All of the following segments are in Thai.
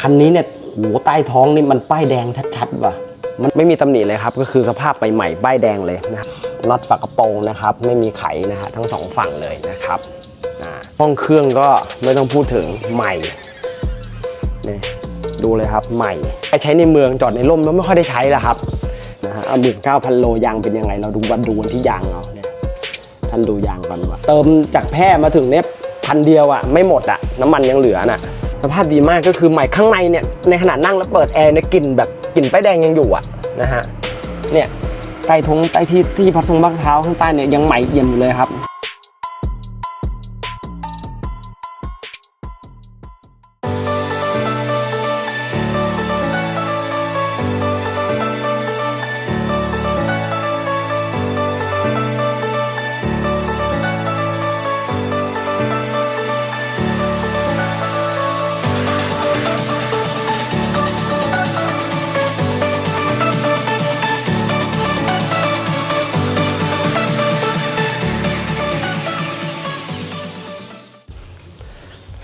คันนี้เนี่ยโหใต้ท้องนี่มันป้ายแดงชัดๆว่ะ มันไม่มีตำหนิเลยครับ ก็คือสภาพใหม่ๆป้ายแดงเลยนะครับน็อตฝากระโปรงนะครับ ไม่มีไขนะฮะทั้งสองฝั่งเลยนะครับอ่าห้องเครื่องก็ไม่ต้องพูดถึงใหม่นี่ดูเลยครับใหม่ใช้ในเมืองจอดในร่มแล้วไม่ค่อยได้ใช้แล้วครับนะฮะเอาหมื่นเก้าพันโลยางเป็นยังไง เราดูวันดูวันที่ยางเอาเนี่ยท่านดูยางก่อนว่าเติมจากแพร่มาถึงเนี่ยพันเดียวอะไม่หมดอะน้ำมันยังเหลือน่ะ สภาพดีมากก็คือใหม่ข้างในเนี่ยในขณะนั่งแล้วเปิดแอร์เนี่ยกลิ่นแบบกลิ่นป้ายแดงยังอยู่อะนะฮะเนี่ยใต้ทงใต้ที่ที่พัดทงบักเท้าข้างใต้เนี่ยยังใหม่เอี่ยมอยู่เลยครับ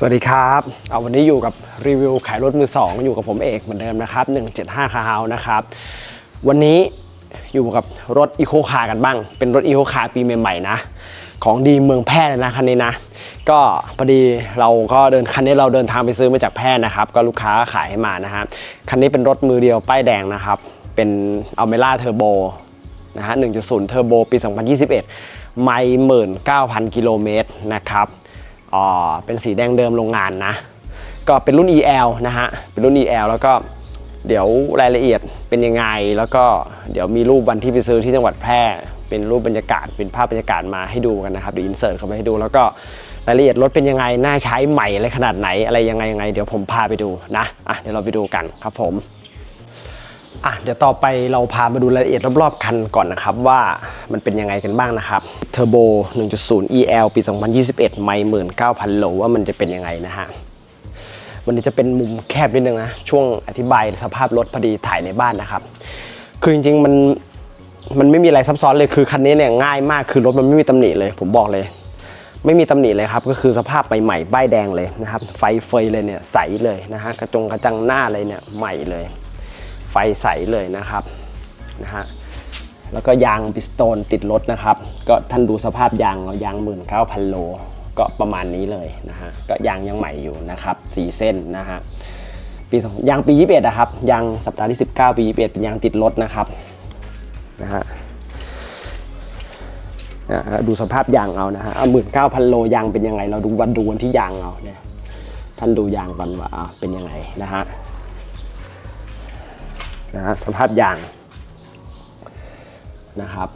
สวัสดีครับ เอาวันนี้อยู่กับรีวิวขายรถมือสองอยู่กับผมเอกเหมือนเดิมนะครับ 175 คาฮาวนะครับ วันนี้อยู่กับรถอีโคคาร์กันบ้าง เป็นรถอีโคคาร์ปีใหม่ๆนะ ของดีเมืองแพร่เลยนะคันนี้นะ ก็พอดีเราก็เดินคันนี้เราเดินทางไปซื้อมาจากแพร่นะครับ ก็ลูกค้าขายให้มานะฮะ คันนี้เป็นรถมือเดียวป้ายแดงนะครับ เป็นอัลเมล่าเทอร์โบนะฮะ 1.0 เทอร์โบปี 2021 ไม่หมื่นเก้าพันกิโลเมตรนะครับ อ่าเป็นสีแดงเดิมโรงงานนะ ก็เป็นรุ่น EL นะฮะ เป็นรุ่น EL แล้วก็เดี๋ยวรายละเอียดเป็นยังไง แล้วก็เดี๋ยวมีรูปวันที่ไปซื้อที่จังหวัดแพร่ เป็นรูปบรรยากาศเป็นภาพบรรยากาศมาให้ดูกันนะครับเดี๋ยวอินเสิร์ตเข้าไปให้ดู แล้วก็รายละเอียดรถเป็นยังไงน่าใช้ใหม่อะไรขนาดไหนอะไรยังไงยังไงเดี๋ยวผมพาไปดูนะอะเดี๋ยวเราไปดูกันครับผม อะเดี๋ยวต่อไปเราพามาดูรายละเอียดรอบๆคันก่อนนะครับว่ามันเป็นยังไงกันบ้างนะครับเทอร์โบ 1.0 EL ปี 2021 ไม่19,000 โลว่ามันจะเป็นยังไงนะฮะวันนี้จะเป็นมุมแคบนิดนึงนะ ช่วงอธิบายสภาพรถพอดีถ่ายในบ้านนะครับ คือจริงๆมันมันไม่มีอะไรซับซ้อนเลยคือคันนี้เนี่ยง่ายมากคือรถมันไม่มีตำหนิเลย ผมบอกเลย ไม่มีตำหนิเลยครับก็คือสภาพใหม่ๆป้ายแดงเลยนะครับ ไฟเฟยเลยเนี่ยใสเลยนะฮะกระจงกระจังหน้าอะไรเนี่ยใหม่เลย ไฟใสเลยนะครับนะฮะแล้วก็ยางปิสโตนติดรถนะครับ ก็ท่านดูสภาพยางเรายาง 19,000 โล ก็ประมาณนี้เลยนะฮะก็ยางยังใหม่อยู่นะครับสีเส้นนะฮะปีสองยางปี 21นะครับยางสัปดาห์ที่ 19 ปี 21 เป็นยางติดรถนะครับนะฮะนะฮะดูสภาพยางเอานะฮะเอา19,000โลยางเป็นยังไง เราดูวันดูวันที่ยางเอาเนี่ยท่านดูยางก่อนว่าเป็นยังไงนะฮะ นะฮะสภาพยางนะครับ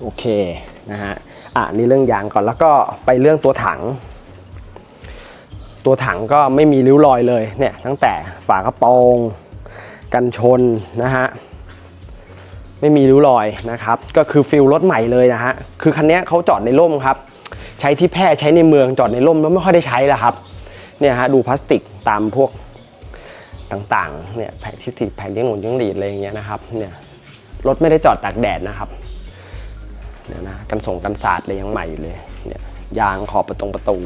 โอเคนะฮะอะนี่เรื่องยางก่อนแล้วก็ไปเรื่องตัวถัง ตัวถังก็ไม่มีริ้วรอยเลยเนี่ยตั้งแต่ฝากระโปรงกันชนนะฮะไม่มีริ้วรอยนะครับ ก็คือฟิลรถใหม่เลยนะฮะคือคันนี้เขาจอดในร่มครับ ใช้ที่แพร่ใช้ในเมืองจอดในร่มแล้วไม่ค่อยได้ใช้แล้วครับเนี่ยฮะดูพลาสติกตามพวก ต่างๆ เนี่ยแผงชิติแผงเลี้ยงหมุนยังหลีดอะไรอย่างเงี้ยนะครับ เนี่ยรถไม่ได้จอดตากแดดนะครับ เนี่ยนะกันส่งกันสาดเลยยังใหม่อยู่เลย เนี่ยยางขอบประตงประตู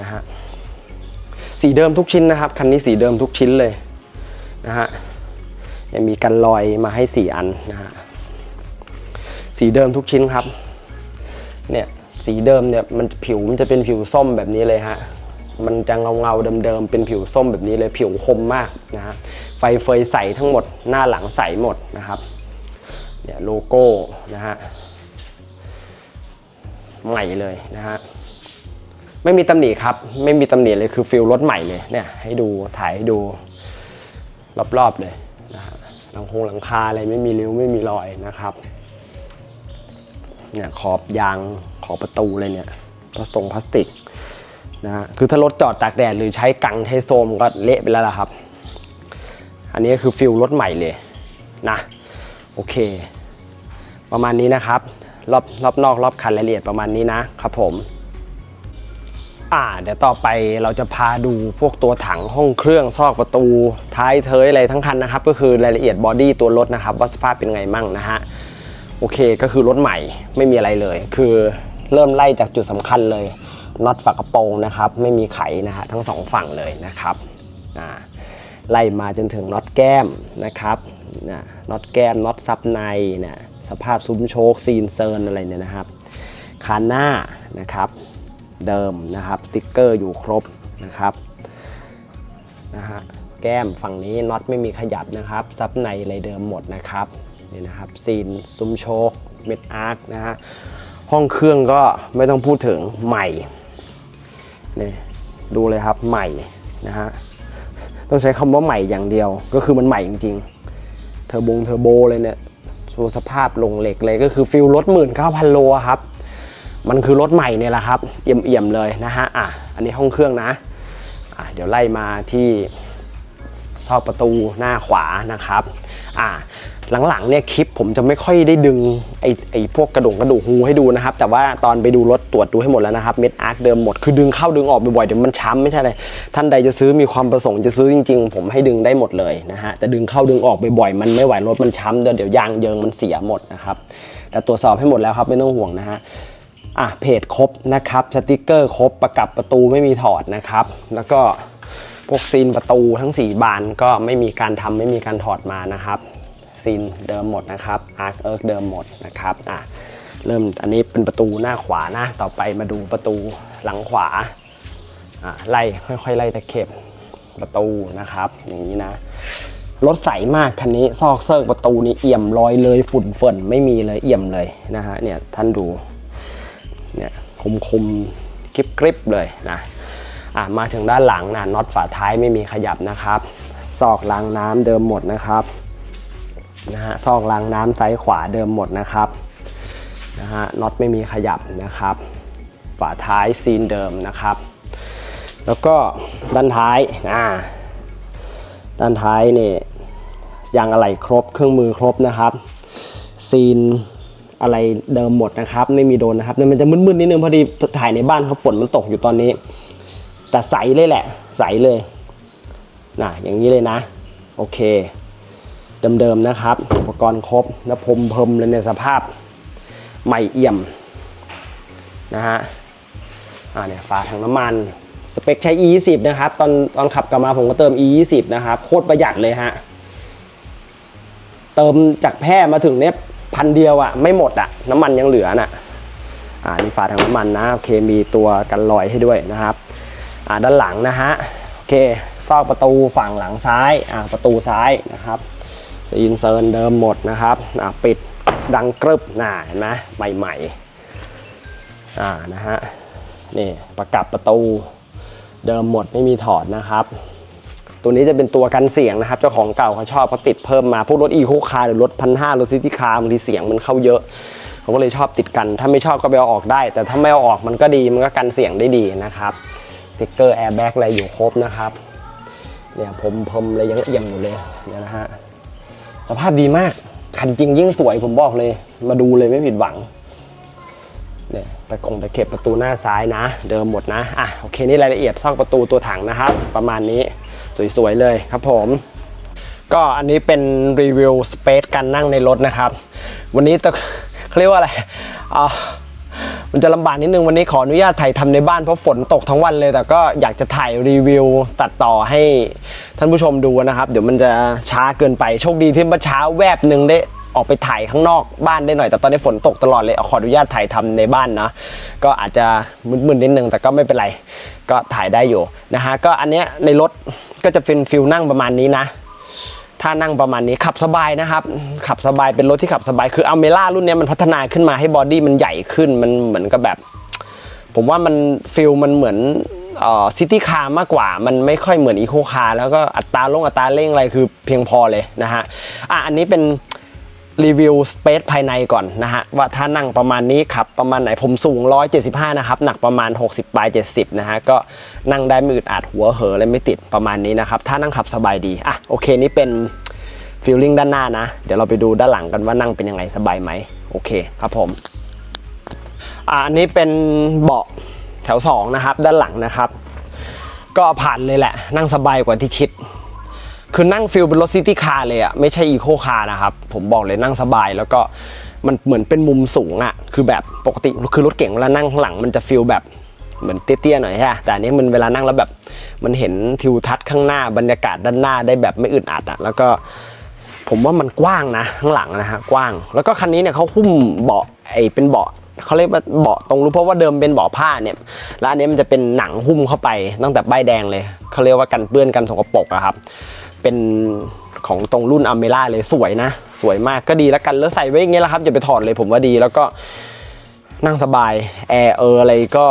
นะฮะ สีเดิมทุกชิ้นนะครับ คันนี้สีเดิมทุกชิ้นเลยนะฮะยังมีกันรอยมาให้สี่อันนะฮะ สีเดิมทุกชิ้นครับ เนี่ยสีเดิมเนี่ยมันผิวมันจะเป็นผิวส้มแบบนี้เลยฮะ มันจะเงาเงาๆเดิมๆเป็นผิวส้มแบบนี้เลยผิวคมมากนะฮะไฟเฟยใสทั้งหมดหน้าหลังใสหมดนะครับเนี่ยโลโก้นะฮะใหม่เลยนะฮะไม่มีตำหนิครับ ไม่มีตำหนิเลยคือฟิลรถใหม่เลยเนี่ยให้ดูถ่ายให้ดูรอบๆเลยนะฮะหลังคงหลังคาอะไรไม่มีริ้วไม่มีรอยนะครับเนี่ยขอบยางขอบประตูเลยเนี่ยพลาสตงพลาสติก นะฮะคือถ้ารถจอดตากแดดหรือใช้กังใช้โซมก็เละไปแล้วล่ะครับ อันนี้คือฟิลรถใหม่เลยนะโอเค ประมาณนี้นะครับ รอบรอบนอกรอบคันรายละเอียดประมาณนี้นะครับผมอ่าเดี๋ยวต่อไปเราจะพาดูพวกตัวถังห้องเครื่องซอกประตู ท้ายเทยอะไรทั้งคันนะครับ ก็คือรายละเอียดบอดี้ตัวรถนะครับว่าสภาพเป็นไงมั่งนะฮะโอเคก็คือรถใหม่ไม่มีอะไรเลย คือเริ่มไล่จากจุดสำคัญเลย น็อตฝากระโปรงนะครับ ไม่มีไขนะฮะทั้งสองฝั่งเลยนะครับไล่มาจนถึงน็อตแก้มนะครับนะน็อตแก้มน็อตซับในนะสภาพซุ้มโชคซีนเซิร์นอะไรเนี่ยนะครับคานหน้านะครับเดิมนะครับสติ๊กเกอร์อยู่ครบนะครับนะฮะแก้มฝั่งนี้น็อตไม่มีขยับนะครับ ซับในอะไรเดิมหมดนะครับนี่นะครับซีนซุ้มโชคเม็ดอาร์คนะฮะห้องเครื่องก็ไม่ต้องพูดถึงใหม่ นี่ดูเลยครับใหม่นะฮะต้องใช้คำว่าใหม่อย่างเดียว ก็คือมันใหม่จริงๆ เทอร์โบงเทอร์โบเลยเนี่ยดูสภาพลงเหล็กเลยก็คือฟิลรถหมื่นเก้าพันโลครับ มันคือรถใหม่เนี่ยแหละครับเอี่ยมๆเลยนะฮะอะอันนี้ห้องเครื่องนะอะเดี๋ยวไล่มาที่ซอกประตูหน้าขวานะครับ อะหลังๆเนี่ยคลิปผมจะไม่ค่อยได้ดึงไอ้ไอ้พวกกระดูกกระดูกหูให้ดูนะครับ แต่ว่าตอนไปดูรถตรวจดูให้หมดแล้วนะครับเม็ดอาร์คเดิมหมดคือดึงเข้าดึงออกบ่อยๆเดี๋ยวมันช้ำไม่ใช่เลยท่านใดจะซื้อมีความประสงค์จะซื้อจริงๆ ผมให้ดึงได้หมดเลยนะฮะแต่ดึงเข้าดึงออกบ่อยๆมันไม่ไหวรถมันช้ำเดี๋ยวเดี๋ยวยางเยิงมันเสียหมดนะครับแต่ตรวจสอบให้หมดแล้วครับไม่ต้องห่วงนะฮะอะเพจครบนะครับสติกเกอร์ครบประกับประตูไม่มีถอดนะครับ แล้วก็ พวกซีนประตูทั้ง 4 บานก็ไม่มีการทำไม่มีการถอดมานะครับซีนเดิมหมดนะครับอาร์คเอิร์กเดิมหมดนะครับอะเริ่มอันนี้เป็นประตูหน้าขวานะ ต่อไปมาดูประตูหลังขวาอะไล่ค่อยๆไล่ตะเข็บประตูนะครับ อย่างนี้นะรถใสมากคันนี้ซอกเซิร์กประตูนี่เอี่ยมลอยเลยฝุ่นเฟิ่นไม่มีเลยเอี่ยมเลยนะฮะเนี่ยท่านดูเนี่ยคมคมกริบกริบๆเลยนะ มาถึงด้านหลังนะน็อตฝาท้ายไม่มีขยับนะครับซอกรางน้ำเดิมหมดนะครับนะฮะซอกรางน้ำซ้ายขวาเดิมหมดนะครับนะฮะน็อตไม่มีขยับนะครับ ฝาท้ายซีนเดิมนะครับ แล้วก็ด้านท้ายอ่าด้านท้ายนี่ยางอะไหล่ครบเครื่องมือครบนะครับ ซีนอะไรเดิมหมดนะครับ ไม่มีโดนนะครับนี่มันจะมึนๆนิดนึงพอดีถ่ายในบ้านครับฝนมันตกอยู่ตอนนี้ แต่ใสเลยแหละ ใสเลยนะอย่างนี้เลยนะ โอเค เดิมๆนะครับ อุปกรณ์ครบแล้วพรมเพิ่มเลยในสภาพใหม่เอี่ยมนะฮะอ่าเนี่ยฝาถังน้ำมัน สเปคใช้ e 2 0นะครับ ตอนตอนขับกลับมาผมก็เติม e 2 0นะครับ โคตรประหยัดเลยฮะ เติมจากแพร่มาถึงเนี้ยพันเดียวอะ่ะไม่หมดอะ่ะน้ำมันยังเหลือน่ะ อ่านี่ฝาถังน้ำมันนะ โอเคมีตัวกันรอยให้ด้วยนะครับ อ่าด้านหลังนะฮะโอเคซอกประตูฝั่งหลังซ้ายอ่าประตูซ้ายนะครับซีนเซิร์นเดิมหมดนะครับอ่าปิดดังกรึบน่าเห็นไหมใหม่ๆอ่านะฮะนี่ประกับประตูเดิมหมดไม่มีถอดนะครับ ตัวนี้จะเป็นตัวกันเสียงนะครับ เจ้าของเก่าเขาชอบเขาติดเพิ่มมาพวกรถอีโคคาร์หรือรถพันห้ารถซิตี้คาร์บางทีเสียงมันเข้าเยอะเขาก็เลยชอบติดกัน ถ้าไม่ชอบก็ไปเอาออกได้ แต่ถ้าไม่เอาออกมันก็ดีมันก็กันเสียงได้ดีนะครับ ติ๊กเกอร์แอร์แบ็กอะไรอยู่ครบนะครับเนี่ยผมพรมเลยยังเอี่ยมอยู่เลยเนี่ยนะฮะสภาพดีมากคันจริงยิ่งสวยผมบอกเลย มาดูเลยไม่ผิดหวังเนี่ยตะกงตะเข็บประตูหน้าซ้ายนะ เดิมหมดนะอะโอเคนี่รายละเอียดซอกประตูตัวถังนะครับ ประมาณนี้สวยๆเลยครับผม ก็อันนี้เป็นรีวิวสเปซการนั่งในรถนะครับ วันนี้ตะเขาเรียกว่าอะไรอ่า มันจะลำบากนิดนึงวันนี้ขออนุญาตถ่ายทำในบ้านเพราะฝนตกทั้งวันเลย แต่ก็อยากจะถ่ายรีวิวตัดต่อให้ท่านผู้ชมดูนะครับ เดี๋ยวมันจะช้าเกินไปโชคดีที่เมื่อเช้าแวบหนึ่งได้ออกไปถ่ายข้างนอกบ้านได้หน่อยแต่ตอนนี้ฝนตกตลอดเลยขออนุญาตถ่ายทำในบ้านนะก็อาจจะมึนๆนิดนึงแต่ก็ไม่เป็นไร ก็ถ่ายได้อยู่นะฮะก็อันเนี้ยในรถก็จะเป็นฟิลนั่งประมาณนี้นะ ถ้านั่งประมาณนี้ขับสบายนะครับ ขับสบายเป็นรถที่ขับสบายคืออเมล่ารุ่นนี้มันพัฒนาขึ้นมาให้บอดี้มันใหญ่ขึ้นมันเหมือนกับแบบ ผมว่ามันฟิลมันเหมือนซิตี้คาร์มากกว่า มันไม่ค่อยเหมือนอีโคคาร์แล้วก็อัตราลงอัตราเร่งอะไรคือเพียงพอเลยนะฮะอะอันนี้เป็น รีวิวสเปซภายในก่อนนะฮะว่าถ้านั่งประมาณนี้ขับประมาณไหนผมสูง 175 นะครับ หนักประมาณ 60ปลาย70 นะฮะก็นั่งได้ไม่อึดอัดหัวเหออะไรไม่ติดประมาณนี้นะครับ ถ้านั่งขับสบายดีอะโอเคนี่เป็นฟีลลิ่งด้านหน้านะ เดี๋ยวเราไปดูด้านหลังกันว่านั่งเป็นยังไงสบายไหมโอเคครับผมอ่าอันนี้เป็นเบาะแถว2นะครับด้านหลังนะครับ ก็ผ่านเลยแหละ นั่งสบายกว่าที่คิด คือนั่งฟิลเป็นรถซิตี้คาร์เลยอะไม่ใช่อีโคคาร์นะครับ ผมบอกเลยนั่งสบายแล้วก็มันเหมือนเป็นมุมสูงอะคือแบบปกติคือรถเก่งเวลานั่งข้างหลังมันจะฟิลแบบเหมือนเตี้ยๆหน่อยใช่ไหมแต่อันนี้มันเวลานั่งแล้วแบบ มันเห็นทิวทัศน์ข้างหน้าบรรยากาศด้านหน้าได้แบบไม่อึดอัดอะแล้วก็ผมว่ามันกว้างนะข้างหลังนะฮะกว้าง แล้วก็คันนี้เนี่ยเขาหุ้มเบาะไอเป็นเบาะเขาเรียกว่าเบาะตรงรู้เพราะว่าเดิมเป็นเบาะผ้าเนี่ย แล้วอันนี้มันจะเป็นหนังหุ้มเข้าไปตั้งแต่ใบแดงเลยเขาเรียกว่ากันเปื้อนกันสกปรกอะครับ เป็นของตรงรุ่นอเมร่าเลยสวยนะ สวยมากก็ดีแล้วกันแล้วใส่ไว้อย่างเงี้ยแหละครับอย่าไปถอดเลยผมว่าดีแล้วก็นั่งสบายแอร์เอออะไรก็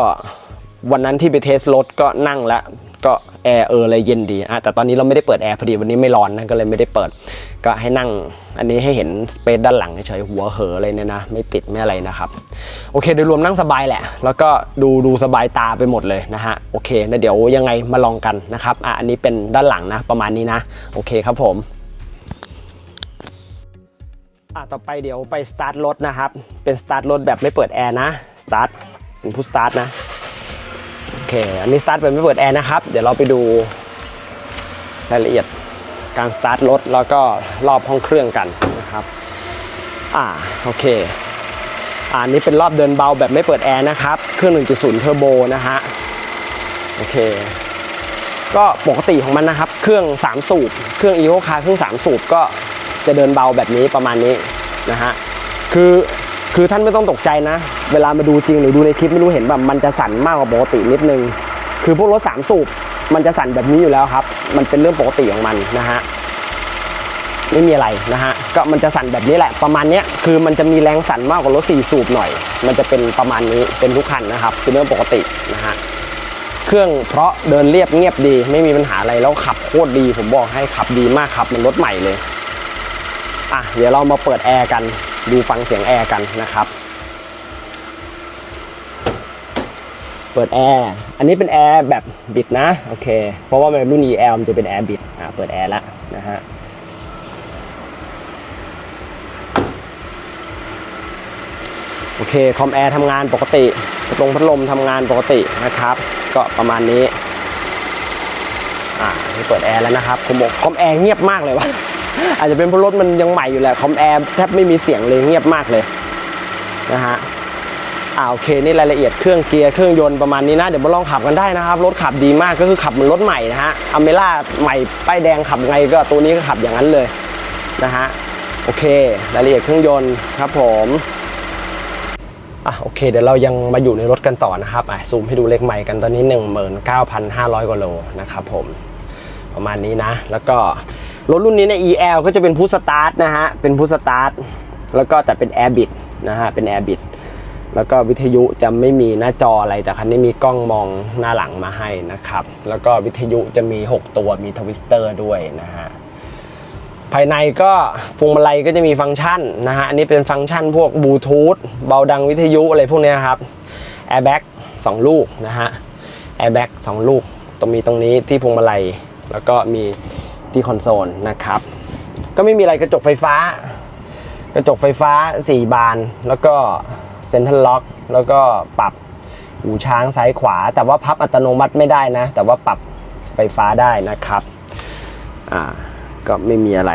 วันนั้นที่ไปเทสรถก็นั่งแล้ว ก็แอร์เอออะไรเย็นดีอะแต่ตอนนี้เราไม่ได้เปิดแอร์พอดีวันนี้ไม่ร้อนนะก็เลยไม่ได้เปิด ก็ให้นั่งอันนี้ให้เห็นสเปซด้านหลังเฉยหัวเหออะไรเนี่ยนะ ไม่ติดไม่อะไรนะครับโอเคโดยรวมนั่งสบายแหละ แล้วก็ดูดูสบายตาไปหมดเลยนะฮะโอเคนะเดี๋ยวยังไงมาลองกันนะครับอะอันนี้เป็นด้านหลังนะประมาณนี้นะ โอเคครับผมอะต่อไปเดี๋ยวไปสตาร์ทรถนะครับ เป็นสตาร์ทรถแบบไม่เปิดแอร์นะสตาร์ทเป็นผู้สตาร์ทนะ เค อันนี้สตาร์ทแบบไม่เปิดแอร์นะครับ เดี๋ยวเราไปดูรายละเอียดการสตาร์ทรถแล้วก็รอบห้องเครื่องกันนะครับ อ่า โอเค อันนี้เป็นรอบเดินเบาแบบไม่เปิดแอร์นะครับ เครื่อง 1.0 เทอร์โบนะฮะ โอเค ก็ปกติของมันนะครับ เครื่อง 3 สูบ เครื่อง Evo Car เครื่อง 3 สูบก็จะเดินเบาแบบนี้ประมาณนี้นะฮะ คือ คือท่านไม่ต้องตกใจนะ เวลามาดูจริงหรือดูในคลิปไม่รู้เห็นแบบมันจะสั่นมากกว่าปกตินิดนึง คือพวกรถ3สูบมันจะสั่นแบบนี้อยู่แล้วครับ มันเป็นเรื่องปกติของมันนะฮะไม่มีอะไรนะฮะ ก็มันจะสั่นแบบนี้แหละ ประมาณนี้คือมันจะมีแรงสั่นมากกว่ารถ4สูบหน่อย มันจะเป็นประมาณนี้เป็นทุกคันนะครับ เป็นเรื่องปกตินะฮะ เครื่องเพราะเดินเรียบเงียบดี ไม่มีปัญหาอะไรแล้วขับโคตรดี ผมบอกให้ขับดีมากครับ มันรถใหม่เลย อะ เดี๋ยวเรามาเปิดแอร์กัน ดูฟังเสียงแอร์กันนะครับ เปิดแอร์ อันนี้เป็นแอร์แบบบิดนะ โอเค เพราะว่ามันรุ่น EL มันจะเป็นแอร์บิด อะเปิดแอร์แล้วนะฮะโอเค คอมแอร์ทำงานปกติพัดลมพัดลมทำงานปกตินะครับ ก็ประมาณนี้ อ่า นี่เปิดแอร์แล้วนะครับผมบอกคอมแอร์เงียบมากเลยวะ อาจจะเป็นเพราะรถมันยังใหม่อยู่แหละคอมแอร์แทบไม่มีเสียงเลยเงียบมากเลยนะฮะอ่าโอเคนี่รายละเอียดเครื่องเกียร์เครื่องยนต์ประมาณนี้นะ เดี๋ยวมาลองขับกันได้นะครับ รถขับดีมากก็คือขับเหมือนรถใหม่นะฮะอเมร่าใหม่ป้ายแดงขับไงก็ตัวนี้ก็ขับอย่างนั้นเลยนะฮะโอเค รายละเอียดเครื่องยนต์ครับผมอะโอเคเดี๋ยวเรายังมาอยู่ในรถกันต่อนะครับอะซูมให้ดูเลขใหม่กันตอนนี้ 19,500กว่าโลนะครับผมประมาณนี้นะ แล้วก็ รถรุ่นนี้ในย EL ก็จะเป็นพุชสตาร์ทนะฮะ เป็นพุชสตาร์ท แล้วก็แต่เป็น Air b i t นะฮะ เป็น Air b i t แล้วก็วิทยุจะไม่มีหน้าจออะไร แต่คันนี้มีกล้องมองหน้าหลังมาให้นะครับ แล้วก็วิทยุจะมี 6 ตัว มีทวิสเตอร์ด้วยนะฮะ ภายในก็พวงมาลัยก็จะมีฟังก์ชันนะฮะ อันนี้เป็นฟังก์ชันพวกบลูทูธ เบาดังวิทยุอะไรพวกนี้ครับ แอร์แบ็กสองลูกนะฮะ แอร์แบ็กสองลูกตรงมีตรงนี้ที่พวงมาลัย แล้วก็มี ที่คอนโซลนะครับ ก็ไม่มีอะไรกระจกไฟฟ้า กระจกไฟฟ้า 4 บาน แล้วก็เซ็นทรัลล็อก แล้วก็ปรับหูช้างซ้ายขวา แต่ว่าพับอัตโนมัติไม่ได้นะ แต่ว่าปรับไฟฟ้าได้นะครับ อ่า ก็ไม่มีอะไร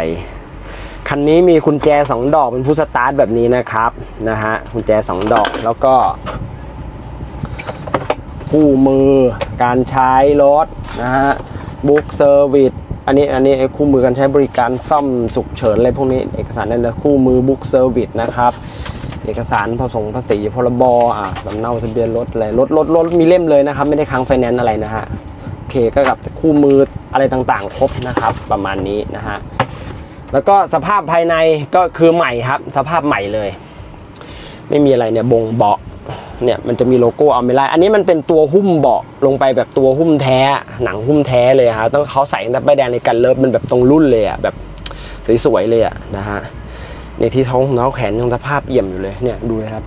คันนี้มีกุญแจ 2 ดอกเป็นผู้สตาร์ทแบบนี้นะครับ นะฮะกุญแจ 2 ดอก แล้วก็คู่มือ การใช้รถนะฮะบุ๊กเซอร์วิส อันนี้อันนี้คู่มือการใช้บริการซ่อมฉุกเฉินอะไรพวกนี้เอกสารนั่นเลยคู่มือบุ๊กเซอร์วิสนะครับ เอกสารผสมภาษีพรบอะสำเนาทะเบียนรถอะไรรถรถรถมีเล่มเลยนะครับ ไม่ได้ค้างไฟแนนซ์อะไรนะฮะโอเคก็กับคู่มืออะไรต่างๆ ครบนะครับ ประมาณนี้นะฮะแล้วก็สภาพภายในก็คือใหม่ครับ สภาพใหม่เลย ไม่มีอะไรเนี่ยบ่งเบาะ เนี่ยมันจะมีโลโก้อเมร่าอันนี้มันเป็นตัวหุ้มเบาะลงไปแบบตัวหุ้มแท้ หนังหุ้มแท้เลยครับต้องเขาใส่ตั้งแต่ป้ายแดงในกันเลิฟมันแบบตรงรุ่นเลยอะแบบสวยๆเลยอะนะฮะในที่ท้องของน้องแขนยังสภาพเอี่ยมอยู่เลยเนี่ยดูนะครับ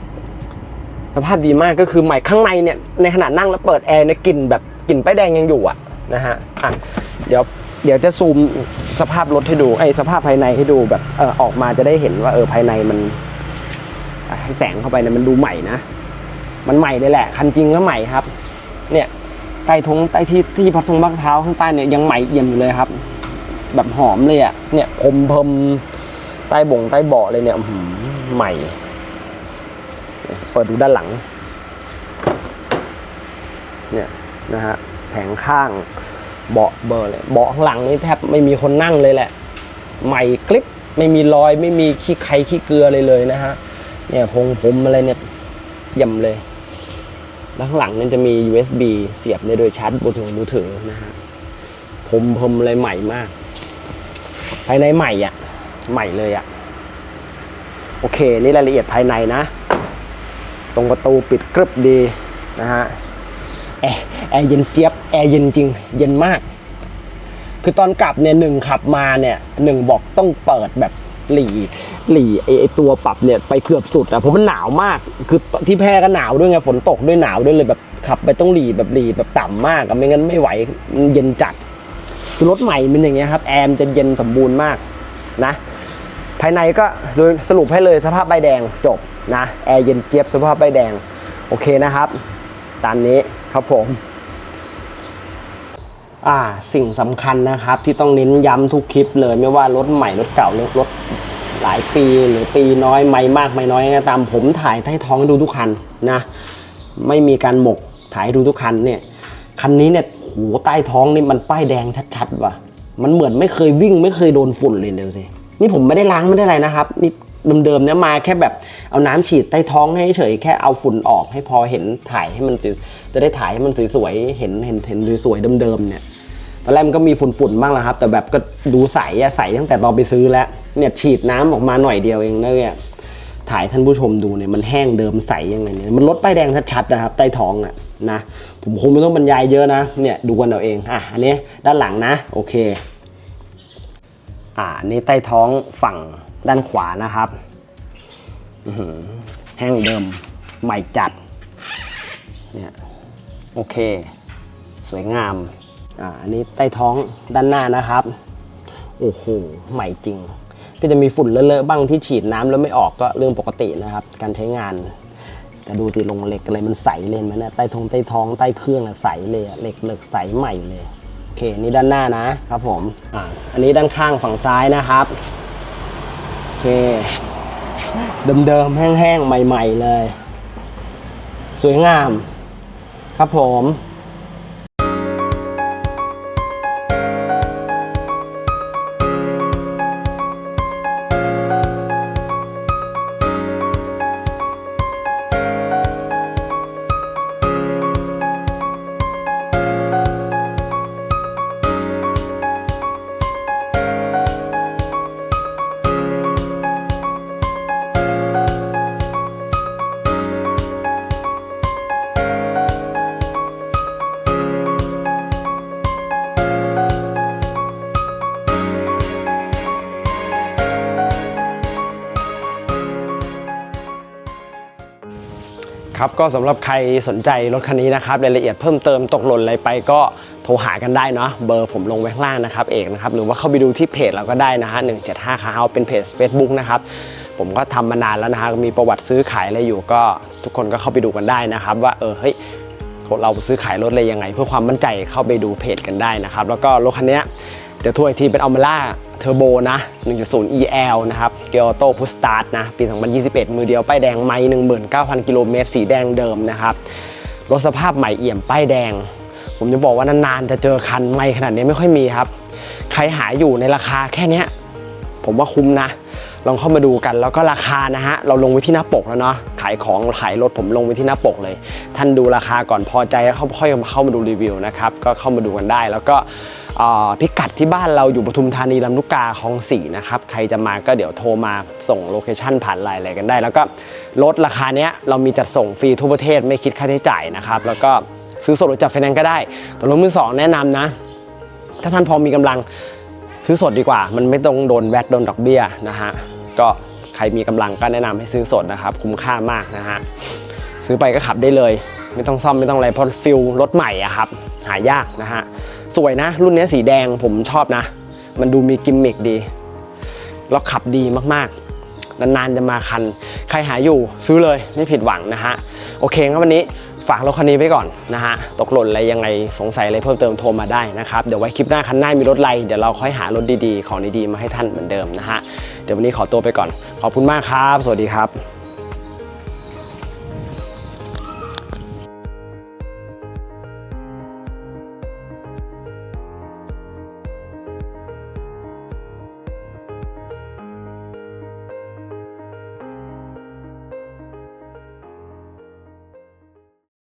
สภาพดีมากก็คือใหม่ข้างในเนี่ยในขณะนั่งแล้วเปิดแอร์เนี่ยกลิ่นแบบกลิ่นป้ายแดงยังอยู่อะนะฮะอะเดี๋ยวเดี๋ยวจะซูมสภาพรถให้ดูไอ้สภาพภายในให้ดูแบบเออออกมาจะได้เห็นว่าเออภายในมันให้แสงเข้าไปเนี่ยมันดูใหม่นะ มันใหม่เลยแหละ คันจริงก็ใหม่ครับ เนี่ยใต้ทงใต้ที่ที่พัดทงบักเท้าข้างใต้เนี่ยยังใหม่เอี่ยมอยู่เลยครับ แบบหอมเลยอะ เนี่ยพรมเพมใต้บ่งใต้เบาะเลยเนี่ยหใหม่ เปิดดูด้านหลัง เนี่ยนะฮะแผงข้างเบาะเบอร์เลยเบาะข้างหลังนี่แทบไม่มีคนนั่งเลยแหละ ใหม่กริบไม่มีรอยไม่มีขี้ใครขี้เกลือเลยเลยนะฮะเนี่ยพงผมอะไรเนี่ยเย่ำเลย แล้วข้างหลังนี่จะมี USB เสียบได้โดยชาร์จมือถือมือถือนะฮะผมพรมอะไรใหม่มาก ภายในใหม่อะ ใหม่เลยอะ โอเค นี่รายละเอียดภายในนะ ตรงประตูปิดกรึบดีนะฮะแอร์แอร์เย็นเจี๊ยบ แอร์เย็นจริง เย็นมาก คือตอนกลับเนี่ยหนึ่งขับมาเนี่ยหนึ่งบอกต้องเปิดแบบ หลีหลีไอไอตัวปรับเนี่ยไปเกือบสุดอะเพราะมันหนาวมาก คือที่แพร่ก็หนาวด้วยไงฝนตกด้วยหนาวด้วยเลยแบบขับไปต้องหลีแบบหลีแบบต่ำมากอะไม่งั้นไม่ไหวเย็นจัดคือรถใหม่มันอย่างเงี้ยครับแอมจะเย็นสมบูรณ์มากนะ ภายในก็โดยสรุปให้เลยสภาพใบแดงจบนะแอร์เย็นเจี๊ยบสภาพใบแดงโอเคนะครับ ตามนี้ครับผม อ่าสิ่งสำคัญนะครับที่ต้องเน้นย้ำทุกคลิปเลยไม่ว่ารถใหม่รถเก่ารือรถหลายปีหรือปีน้อยไม่มากไม่น้อยก็ตามผมถ่ายใต้ท้องดูทุกคันนะไม่มีการหมกถ่ายดูทุกคันเนี่ยคันนี้เนี่ยโหใต้ท้องนี่มันป้ายแดงชัดๆว่ะมันเหมือนไม่เคยวิ่งไม่เคยโดนฝุ่นเลยเดี๋ยวสินี่ผมไม่ได้ล้างไม่ได้อะไรนะครับนี่ เดิมๆเนี่ยมาแค่แบบเอาน้ำฉีดใต้ท้องให้เฉยแค่เอาฝุ่นออกให้พอเห็นถ่ายให้มันจะได้ถ่ายให้มันสวยๆเห็นเห็นเห็นสวยๆเดิมๆเนี่ยตอนแรกมันก็มีฝุ่นๆบ้างแหละครับ แต่แบบก็ดูใสอะใสตั้งแต่ตอนไปซื้อแล้วเนี่ยฉีดน้ำออกมาหน่อยเดียวเองนะเนี่ยถ่ายท่านผู้ชมดูเนี่ยมันแห้งเดิมใสยังไงเนี่ยมันลดป้ายแดงชัดๆนะครับใต้ท้องอะนะผมคงไม่ต้องบรรยายเยอะนะเนี่ยดูกันเอาเองอะอันนี้ด้านหลังนะโอเค อ่านี่ใต้ท้องฝั่ง ด้านขวานะครับแห้งเดิมใหม่จัดเนี่ยโอเค สวยงามอ่าอันนี้ใต้ท้องด้านหน้านะครับ โอ้โหใหม่จริง ก็จะมีฝุ่นเลอะๆบ้างที่ฉีดน้ำแล้วไม่ออกก็เรื่องปกตินะครับ การใช้งาน แต่ดูสิลงเหล็กอะไรมันใสเลยเห็นไหมเนี่ยใต้ท้องใต้ท้องใต้เครื่องอะใสเลยเหล็กเหล็กใสใหม่เลยโอเคนี่ด้านหน้านะครับผมอ่าอันนี้ด้านข้างฝั่งซ้ายนะครับ เค เดิมๆ แห้งๆ ใหม่ ๆ เลย สวยงาม ครับผม ครับก็สำหรับใครสนใจรถคันนี้นะครับรายละเอียดเพิ่มเติมตกหล่นอะไรไปก็โทรหากันได้เนาะเบอร์ผมลงไว้ข้างล่างนะครับเอกนะครับหรือว่าเข้าไปดูที่เพจเราก็ได้นะฮะ175คาเฮาเป็นเพจ Facebook นะครับผมก็ทำมานานแล้วนะฮะมีประวัติซื้อขายอะไรอยู่ก็ทุกคนก็เข้าไปดูกันได้นะครับ ว่าเออเฮ้ยเราซื้อขายรถอะไรยังไง เพื่อความมั่นใจเข้าไปดูเพจกันได้นะครับ แล้วก็รถคันเนี้ย เดี๋ยวทัวร์อีกทีเป็นอัลมาล่าเทอร์โบนะ 1.0 EL นะครับ เกียร์โต้พุสตาร์ทนะ ปี 2021 มือเดียว ป้ายแดงไม่19,000 กิโลเมตร สีแดงเดิมนะครับ รถสภาพใหม่เอี่ยม ป้ายแดง ผมจะบอกว่านานๆ จะเจอคันไม่ขนาดนี้ไม่ค่อยมีครับ ใครหาอยู่ในราคาแค่นี้ผมว่าคุ้มนะ ลองเข้ามาดูกัน แล้วก็ราคานะฮะ เราลงไว้ที่หน้าปกแล้วเนาะ ขายของขายรถผมลงไว้ที่หน้าปกเลย ท่านดูราคาก่อนพอใจแล้วค่อยเข้ามาดูรีวิวนะครับ ก็เข้ามาดูกันได้ แล้วก็ พิกัดที่บ้านเราอยู่ปทุมธานีลำลูกกาคลองสี่นะครับ ใครจะมาก็เดี๋ยวโทรมาส่งโลเคชั่นผ่านไลน์อะไรกันได้ แล้วก็รถราคาเนี้ยเรามีจัดส่งฟรีทั่วประเทศไม่คิดค่าใช้จ่ายนะครับ แล้วก็ซื้อสดหรือจัดไฟแนนซ์ก็ได้แต่รถมือสองแนะนำนะ ถ้าท่านพอมีกำลังซื้อสดดีกว่า มันไม่ต้องโดนแวดโดนดอกเบี้ยนะฮะก็ใครมีกำลังก็แนะนำให้ซื้อสดนะครับ คุ้มค่ามากนะฮะซื้อไปก็ขับได้เลย ไม่ต้องซ่อมไม่ต้องอะไรเพราะฟิลรถใหม่อะครับ หายากนะฮะ สวยนะ รุ่นนี้สีแดงผมชอบนะ มันดูมีกิมมิคดีแล้วขับดีมากๆ นานๆจะมาคัน ใครหาอยู่ซื้อเลยไม่ผิดหวังนะฮะ โอเคงั้นวันนี้ฝากรถคันนี้ไว้ก่อนนะฮะ ตกหล่นอะไรยังไงสงสัยอะไรเพิ่มเติมโทรมาได้นะครับ เดี๋ยวไว้คลิปหน้าคันหน้ามีรถไรเดี๋ยวเราค่อยหารถดีๆ ของดีๆ มาให้ท่านเหมือนเดิมนะฮะ เดี๋ยววันนี้ขอตัวไปก่อน ขอบคุณมากครับ สวัสดีครับ